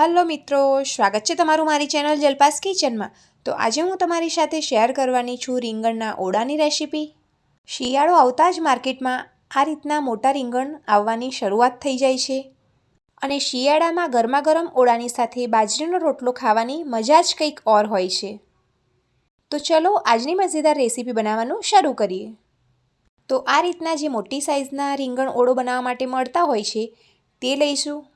Hello મિત્રો, સ્વાગત છે તમારું મારી ચેનલ જલપાસ કિચનમાં. તો આજે હું તમારી સાથે શેર કરવાની છું રીંગણના ઓળાની રેસીપી. શિયાળો આવતા જ માર્કેટમાં આ રીતના મોટા રીંગણ આવવાની શરૂઆત થઈ જાય છે. અને શિયાળામાં ગરમા ગરમ ઓળાની સાથે બાજરીનો રોટલો ખાવાની મજા જ કંઈક ઓર હોય છે. તો ચલો આજની મજેદાર રેસીપી બનાવવાનું શરૂ કરીએ. તો આ રીતના જે મોટી સાઇઝના રીંગણ ઓળો બનાવવા માટે મળતા હોય છે, તે લઈશું.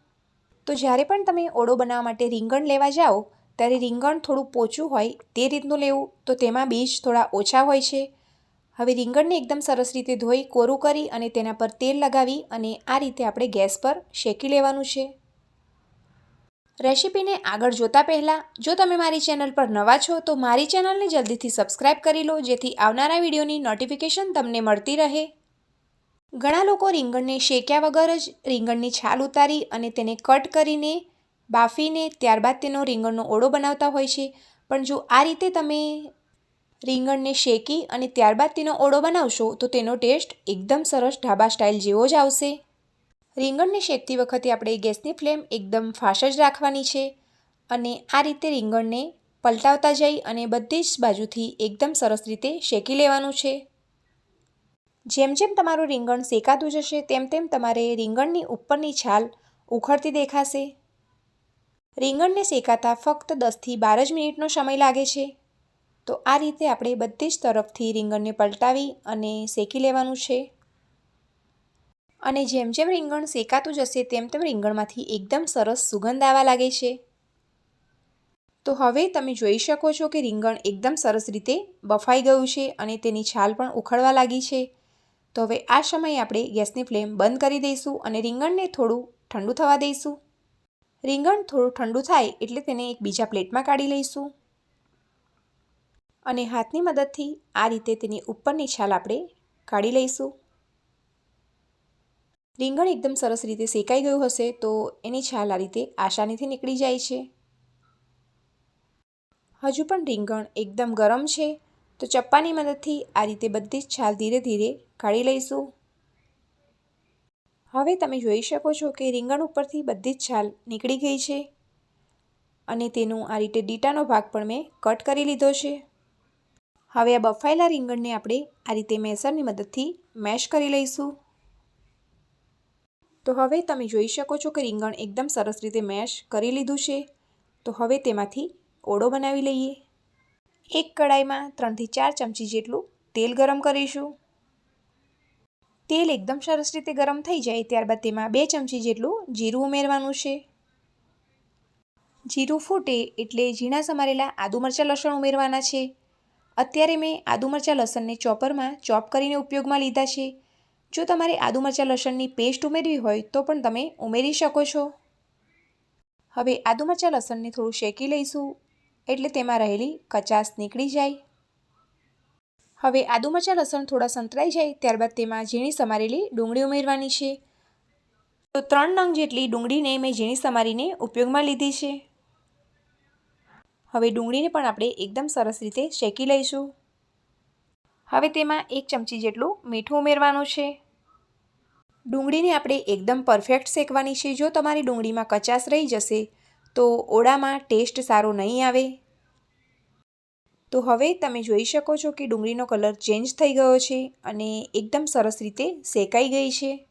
તો જ્યારે પણ તમે ઓળો બનાવવા માટે રીંગણ લેવા જાઓ, ત્યારે રીંગણ થોડું પોચું હોય તે રીતનું લેવું, તો તેમાં બીજ થોડા ઓછા હોય છે. હવે રીંગણને એકદમ સરસ રીતે ધોઈ, કોરું કરી અને તેના પર તેલ લગાવી અને આ રીતે આપણે ગેસ પર શેકી લેવાનું છે. રેસીપીને આગળ જોતા પહેલાં, જો તમે મારી ચેનલ પર નવા છો, તો મારી ચેનલને જલ્દીથી સબસ્ક્રાઈબ કરી લો, જેથી આવનારા વિડીયોની નોટિફિકેશન તમને મળતી રહે. ઘણા લોકો રીંગણને શેક્યા વગર જ રીંગણની છાલ ઉતારી અને તેને કટ કરીને બાફીને ત્યારબાદ તેનો રીંગણનો ઓળો બનાવતા હોય છે. પણ જો આ રીતે તમે રીંગણને શેકી અને ત્યારબાદ તેનો ઓળો બનાવશો, તો તેનો ટેસ્ટ એકદમ સરસ ઢાબા સ્ટાઇલ જેવો જ આવશે. રીંગણને શેકતી વખતે આપણે ગેસની ફ્લેમ એકદમ ફાશ જ રાખવાની છે અને આ રીતે રીંગણને પલટાવતા જઈ અને બધી જ બાજુથી એકદમ સરસ રીતે શેકી લેવાનું છે. જેમ જેમ તમારું રીંગણ શેકાતું જશે, તેમ તેમ તમારે રીંગણની ઉપરની છાલ ઉખડતી દેખાશે. રીંગણને શેકાતા ફક્ત દસથી બાર જ મિનિટનો સમય લાગે છે. તો આ રીતે આપણે બધી જ તરફથી રીંગણને પલટાવી અને શેકી લેવાનું છે. અને જેમ જેમ રીંગણ શેકાતું જશે, તેમ તેમ રીંગણમાંથી એકદમ સરસ સુગંધ આવવા લાગે છે. તો હવે તમે જોઈ શકો છો કે રીંગણ એકદમ સરસ રીતે બફાઈ ગયું છે અને તેની છાલ પણ ઉખડવા લાગી છે. તો હવે આ સમયે આપણે ગેસની ફ્લેમ બંધ કરી દઈશું અને રીંગણને થોડું ઠંડુ થવા દઈશું. રીંગણ થોડું ઠંડુ થાય એટલે તેને એક બીજા પ્લેટમાં કાઢી લઈશું. અને હાથની મદદથી આ રીતે તેની ઉપરની છાલ આપણે કાઢી લઈશું. રીંગણ એકદમ સરસ રીતે શેકાઈ ગયું હશે તો એની છાલ આ રીતે આસાનીથી નીકળી જાય છે. હજુ પણ રીંગણ એકદમ ગરમ છે તો ચપ્પાની મદદથી આ રીતે બધી જ છાલ ધીરે ધીરે કાઢી લઈશું. હવે તમે જોઈ શકો છો કે રીંગણ ઉપરથી બધી જ છાલ નીકળી ગઈ છે અને તેનું આ રીતે ડીટાનો ભાગ પણ મેં કટ કરી લીધો છે. હવે આ બફાયેલા રીંગણને આપણે આ રીતે મેસરની મદદથી મેશ કરી લઈશું. તો હવે તમે જોઈ શકો છો કે રીંગણ એકદમ સરસ રીતે મેશ કરી લીધું છે. તો હવે તેમાંથી ઓળો બનાવી લઈએ. એક કડાઈમાં ત્રણથી ચાર ચમચી જેટલું તેલ ગરમ કરીશું. તેલ એકદમ સરસ રીતે ગરમ થઈ જાય ત્યારબાદ તેમાં બે ચમચી જેટલું જીરું ઉમેરવાનું છે. જીરું ફૂટે એટલે ઝીણા સમારેલા આદુ મરચાં લસણ ઉમેરવાના છે. અત્યારે મેં આદુ મરચાં લસણને ચોપરમાં ચોપ કરીને ઉપયોગમાં લીધા છે. જો તમારે આદુ મરચાં લસણની પેસ્ટ ઉમેરવી હોય તો પણ તમે ઉમેરી શકો છો. હવે આદુ મરચાં લસણને થોડું શેકી લઈશું. એટલે તેમાં રહેલી કચાસ નીકળી જાય. હવે આદુ લસણ થોડા સંતરાઈ જાય, ત્યારબાદ તેમાં ઝીણી સમારેલી ડુંગળી ઉમેરવાની છે. તો ત્રણ નંગ જેટલી ડુંગળીને મેં ઝીણી સમારીને ઉપયોગમાં લીધી છે. હવે ડુંગળીને પણ આપણે એકદમ સરસ રીતે શેકી લઈશું. હવે તેમાં એક ચમચી જેટલું મીઠું ઉમેરવાનું છે. ડુંગળીને આપણે એકદમ પરફેક્ટ શેકવાની છે. જો તમારી ડુંગળીમાં કચાશ રહી જશે તો ઓળામાં ટેસ્ટ સારો નહીં આવે? તો હવે તમે જોઈ શકો છો કે ડુંગળીનો કલર ચેન્જ થઈ ગયો છે અને એકદમ સરસ રીતે શેકાઈ ગઈ છે.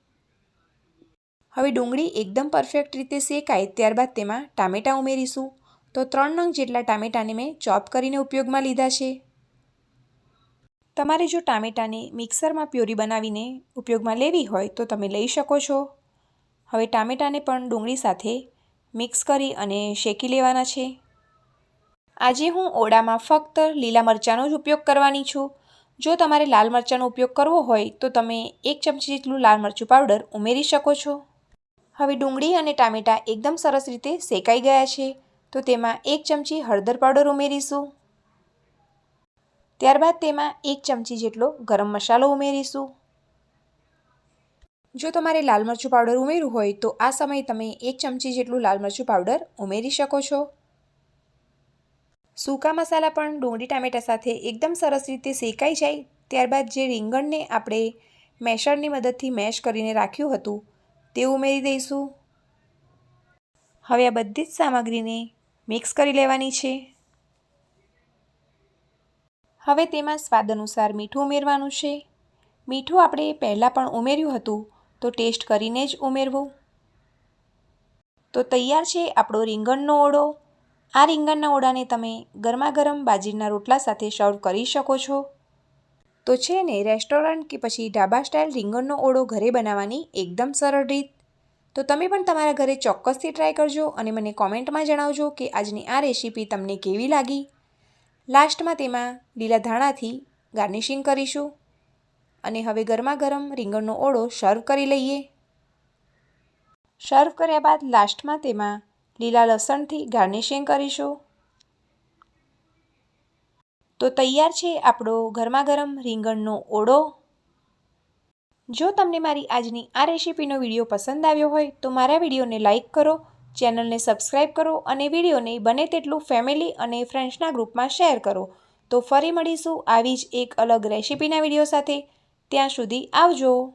હવે ડુંગળી એકદમ પરફેક્ટ રીતે શેકાય ત્યારબાદ તેમાં ટામેટાં ઉમેરીશું. તો ત્રણ નંગ જેટલા ટામેટાને મેં ચોપ કરીને ઉપયોગમાં લીધા છે. તમારે જો ટામેટાને મિક્સરમાં પ્યોરી બનાવીને ઉપયોગમાં લેવી હોય તો તમે લઈ શકો છો. હવે ટામેટાને પણ ડુંગળી સાથે મિક્સ કરી અને શેકી લેવાના છે. આજે હું ઓળામાં ફક્ત લીલા મરચાંનો જ ઉપયોગ કરવાની છું. જો તમારે લાલ મરચાંનો ઉપયોગ કરવો હોય, તો તમે એક ચમચી જેટલું લાલ મરચું પાવડર ઉમેરી શકો છો. હવે ડુંગળી અને ટામેટાં એકદમ સરસ રીતે શેકાઈ ગયા છે, તો તેમાં એક ચમચી હળદર પાવડર ઉમેરીશું. ત્યારબાદ તેમાં એક ચમચી જેટલો ગરમ મસાલો ઉમેરીશું. જો તમારે લાલ મરચું પાવડર ઉમેરવું હોય તો આ સમયે તમે એક ચમચી જેટલું લાલ મરચું પાવડર ઉમેરી શકો છો. સૂકા મસાલા પણ ડુંગળી ટામેટા સાથે એકદમ સરસ રીતે શેકાઈ જાય, ત્યારબાદ જે રીંગણને આપણે મેશરની મદદથી મેશ કરીને રાખ્યું હતું, તે ઉમેરી દઈશું. હવે આ બધી જ સામગ્રીને મિક્સ કરી લેવાની છે. હવે તેમાં સ્વાદ અનુસાર મીઠું ઉમેરવાનું છે. મીઠું આપણે પહેલાં પણ ઉમેર્યું હતું તો ટેસ્ટ કરીને જ ઉમેરવું. તો તૈયાર છે આપણો રીંગણનો ઓળો. આ રીંગણના ઓળાને તમે ગરમા ગરમ બાજરીના રોટલા સાથે સર્વ કરી શકો છો. તો છે ને રેસ્ટોરન્ટ કે પછી ઢાબા સ્ટાઇલ રીંગણનો ઓળો ઘરે બનાવવાની એકદમ સરળ રીત. તો તમે પણ તમારા ઘરે ચોક્કસથી ટ્રાય કરજો અને મને કોમેન્ટમાં જણાવજો કે આજની આ રેસીપી તમને કેવી લાગી. લાસ્ટમાં તેમાં લીલા ધાણાથી ગાર્નિશિંગ કરીશું. અને હવે ગરમા ગરમ રીંગણનો ઓળો સર્વ કરી લઈએ. સર્વ કર્યા બાદ લાસ્ટમાં તેમાં લીલા લસણથી ગાર્નિશિંગ કરીશું. તો તૈયાર છે આપણો ગરમા ગરમ રીંગણનો ઓળો. જો તમને મારી આજની આ રેસીપીનો વીડિયો પસંદ આવ્યો હોય તો મારા વિડીયોને લાઇક કરો, ચેનલને સબસ્ક્રાઈબ કરો અને વિડીયોને બને તેટલું ફેમિલી અને ફ્રેન્ડ્સના ગ્રુપમાં શેર કરો. તો ફરી મળીશું આવી જ એક અલગ રેસીપીના વીડિયો સાથે. ત્યાં સુધી આવજો.